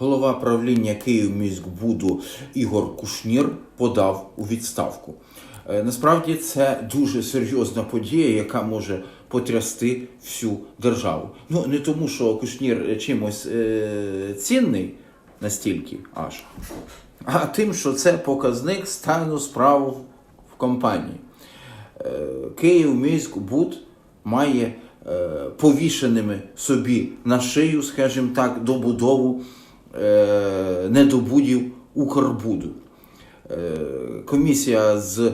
голова правління Київміськбуду Ігор Кушнір подав у відставку. Е, Насправді це дуже серйозна подія, яка може потрясти всю державу. Ну не тому, що Кушнір чимось е- цінний настільки аж, а тим, що це показник стану справ в компанії. Е, Київміськбуд має е, повішеними собі на шию, скажімо так, добудову недобудів Укрбуду. Е, Комісія з е,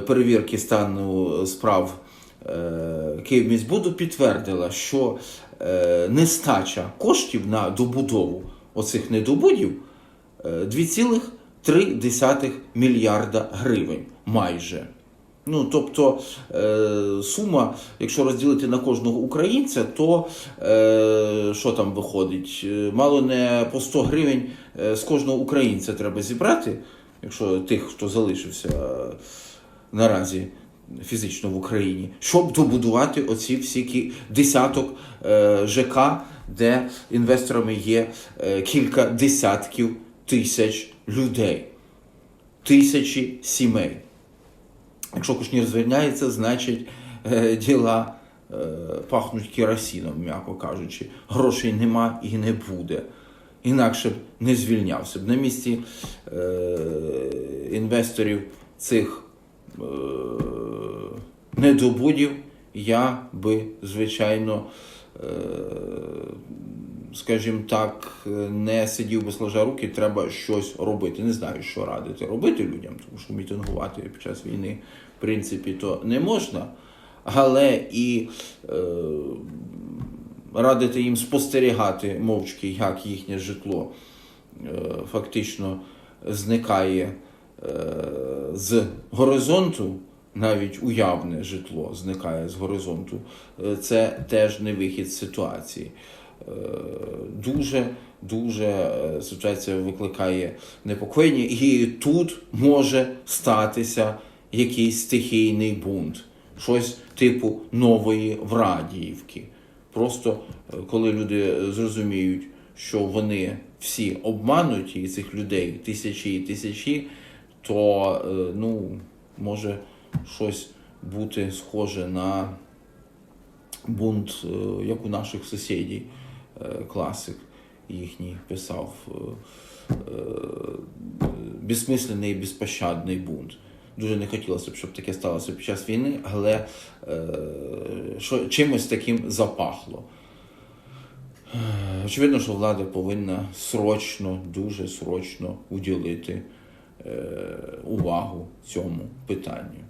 перевірки стану справ е, Київміськбуду підтвердила, що е, нестача коштів на добудову оцих недобудів е, 2,3 мільярда гривень майже. Ну, тобто е, сума, якщо розділити на кожного українця, то е, що там виходить? Е, Мало не по 100 гривень з кожного українця треба зібрати, якщо тих, хто залишився наразі фізично в Україні, щоб добудувати оці всі десяток ЖК, де інвесторами є кілька десятків тисяч людей, тисячі сімей. Якщо Кушнір звільняється, значить е, діла е, пахнуть керосином, м'яко кажучи. Грошей нема і не буде. Інакше б не звільнявся б. На місці е, інвесторів цих е, недобудів я би, звичайно, скажімо так, не сидів би сложа руки, треба щось робити. Не знаю, що радити робити людям, тому що мітингувати під час війни, в принципі, то не можна. Але і е, радити їм спостерігати мовчки, як їхнє житло е, фактично зникає е, з горизонту, навіть уявне житло зникає з горизонту, е, це теж не вихід з ситуації. Е, Дуже дуже е, ситуація викликає непокоєння, і тут може статися якийсь стихійний бунт, щось типу нової Врадіївки. Просто коли люди зрозуміють, що вони всі обмануті, цих людей тисячі і тисячі, то ну, може щось бути схоже на бунт, е, як у наших сусідів, е, класик їхній писав е, безсмисленний і безпощадний бунт. Дуже не хотілося б, щоб таке сталося під час війни, але що, чимось таким запахло. Очевидно, що влада повинна срочно, дуже срочно уділити увагу цьому питанню.